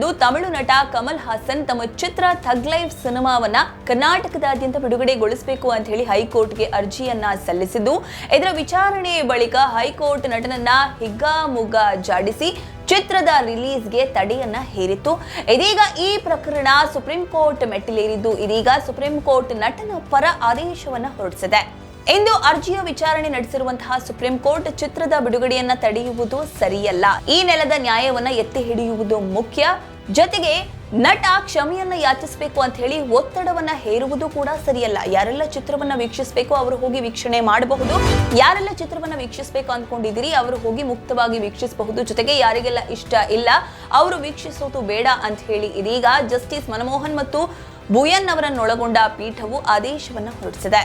ತಮಿಳು ನಟ ಕಮಲ್ ಹಾಸನ್ ತಮ್ಮ ಚಿತ್ರ ಥಗ್ ಲೈಫ್ ಸಿನಿಮಾವನ್ನ ಕರ್ನಾಟಕದಾದ್ಯಂತ ಬಿಡುಗಡೆಗೊಳಿಸಬೇಕು ಅಂತ ಹೇಳಿ ಹೈಕೋರ್ಟ್ಗೆ ಅರ್ಜಿಯನ್ನ ಸಲ್ಲಿಸಿದ್ದು. ಇದರ ವಿಚಾರಣೆ ಬಳಿಕ ಹೈಕೋರ್ಟ್ ನಟನನ್ನ ಹಿಗ್ಗಾಮುಗ್ಗ ಜಾಡಿಸಿ ಚಿತ್ರದ ರಿಲೀಸ್ಗೆ ತಡೆಯನ್ನ ಹೇರಿತ್ತು. ಇದೀಗ ಈ ಪ್ರಕರಣ ಸುಪ್ರೀಂ ಕೋರ್ಟ್ ಮೆಟ್ಟಿಲೇರಿದ್ದು. ಇದೀಗ ಸುಪ್ರೀಂ ಕೋರ್ಟ್ ನಟನ ಪರ ಆದೇಶವನ್ನ ಹೊರಡಿಸಿದೆ. ಇಂದು ಅರ್ಜಿಯ ವಿಚಾರಣೆ ನಡೆಸಿರುವಂತಹ ಸುಪ್ರೀಂ ಕೋರ್ಟ್ ಚಿತ್ರದ ಬಿಡುಗಡೆಯನ್ನ ತಡೆಯುವುದು ಸರಿಯಲ್ಲ. ಈ ನೆಲದ ನ್ಯಾಯವನ್ನ ಎತ್ತಿ ಹಿಡಿಯುವುದು ಮುಖ್ಯ. ಜೊತೆಗೆ ನಟ ಕ್ಷಮೆಯನ್ನ ಯಾಚಿಸಬೇಕು ಅಂತ ಹೇಳಿ ಒತ್ತಡವನ್ನ ಹೇರುವುದು ಕೂಡ ಸರಿಯಲ್ಲ. ಯಾರೆಲ್ಲ ಚಿತ್ರವನ್ನ ವೀಕ್ಷಿಸಬೇಕು ಅವರು ಹೋಗಿ ವೀಕ್ಷಣೆ ಮಾಡಬಹುದು. ಯಾರೆಲ್ಲ ಚಿತ್ರವನ್ನ ವೀಕ್ಷಿಸಬೇಕು ಅಂದ್ಕೊಂಡಿದ್ದೀರಿ ಅವರು ಹೋಗಿ ಮುಕ್ತವಾಗಿ ವೀಕ್ಷಿಸಬಹುದು. ಜೊತೆಗೆ ಯಾರಿಗೆಲ್ಲ ಇಷ್ಟ ಇಲ್ಲ, ಅವರು ವೀಕ್ಷಿಸೋದು ಬೇಡ ಅಂತ ಹೇಳಿ ಇದೀಗ ಜಸ್ಟಿಸ್ ಮನಮೋಹನ್ ಮತ್ತು ಭೂಯನ್ ಅವರನ್ನೊಳಗೊಂಡ ಪೀಠವು ಆದೇಶವನ್ನ ಹೊರಡಿಸಿದೆ.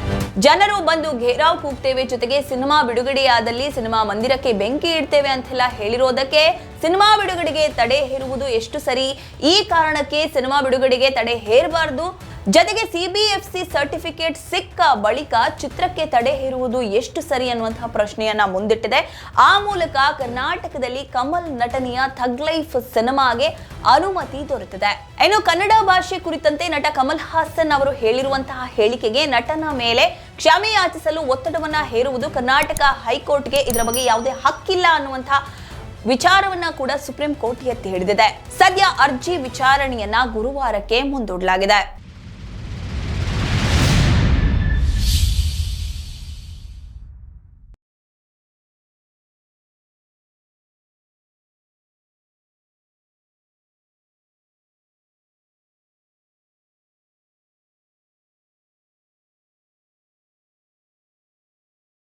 ಜನರು ಬಂದು ಘೇರಾವ್ ಕೂಗ್ತೇವೆ ಜೊತೆಗೆ ಸಿನಿಮಾ ಬಿಡುಗಡೆಯಾದಲ್ಲಿ ಸಿನಿಮಾ ಮಂದಿರಕ್ಕೆ ಬೆಂಕಿ ಇಡ್ತೇವೆ ಅಂತೆಲ್ಲ ಹೇಳಿರೋದಕ್ಕೆ ಸಿನಿಮಾ ಬಿಡುಗಡೆಗೆ ತಡೆ ಹೇರುವುದು ಎಷ್ಟು ಸರಿ? ಈ ಕಾರಣಕ್ಕೆ ಸಿನಿಮಾ ಬಿಡುಗಡೆಗೆ ತಡೆ ಹೇರಬಾರದು? ಜೊತೆಗೆ ಸಿಬಿಎಫ್ಸಿ ಸರ್ಟಿಫಿಕೇಟ್ ಸಿಕ್ಕ ಬಳಿಕ ಚಿತ್ರಕ್ಕೆ ತಡೆ ಹೇರುವುದು ಎಷ್ಟು ಸರಿ ಅನ್ನುವಂತಹ ಪ್ರಶ್ನೆಯನ್ನ ಮುಂದಿಟ್ಟಿದೆ. ಆ ಮೂಲಕ ಕರ್ನಾಟಕದಲ್ಲಿ ಕಮಲ್ ನಟನೆಯ ಥಗ್ ಲೈಫ್ ಸಿನಿಮಾಗೆ ಅನುಮತಿ ದೊರೆತಿದೆ. ಇನ್ನು ಕನ್ನಡ ಭಾಷೆ ಕುರಿತಂತೆ ನಟ ಕಮಲ್ ಹಾಸನ್ ಅವರು ಹೇಳಿರುವಂತಹ ಹೇಳಿಕೆಗೆ ನಟನ ಮೇಲೆ ಕ್ಷಮೆ ಯಾಚಿಸಲು ಒತ್ತಡವನ್ನ ಹೇರುವುದು ಕರ್ನಾಟಕ ಹೈಕೋರ್ಟ್ಗೆ ಇದರ ಬಗ್ಗೆ ಯಾವುದೇ ಹಕ್ಕಿಲ್ಲ ಅನ್ನುವಂತಹ ವಿಚಾರವನ್ನ ಕೂಡ ಸುಪ್ರೀಂ ಕೋರ್ಟ್ ಎತ್ತಿ ಹಿಡಿದಿದೆ. ಸದ್ಯ ಅರ್ಜಿ ವಿಚಾರಣೆಯನ್ನ ಗುರುವಾರಕ್ಕೆ ಮುಂದೂಡಲಾಗಿದೆ.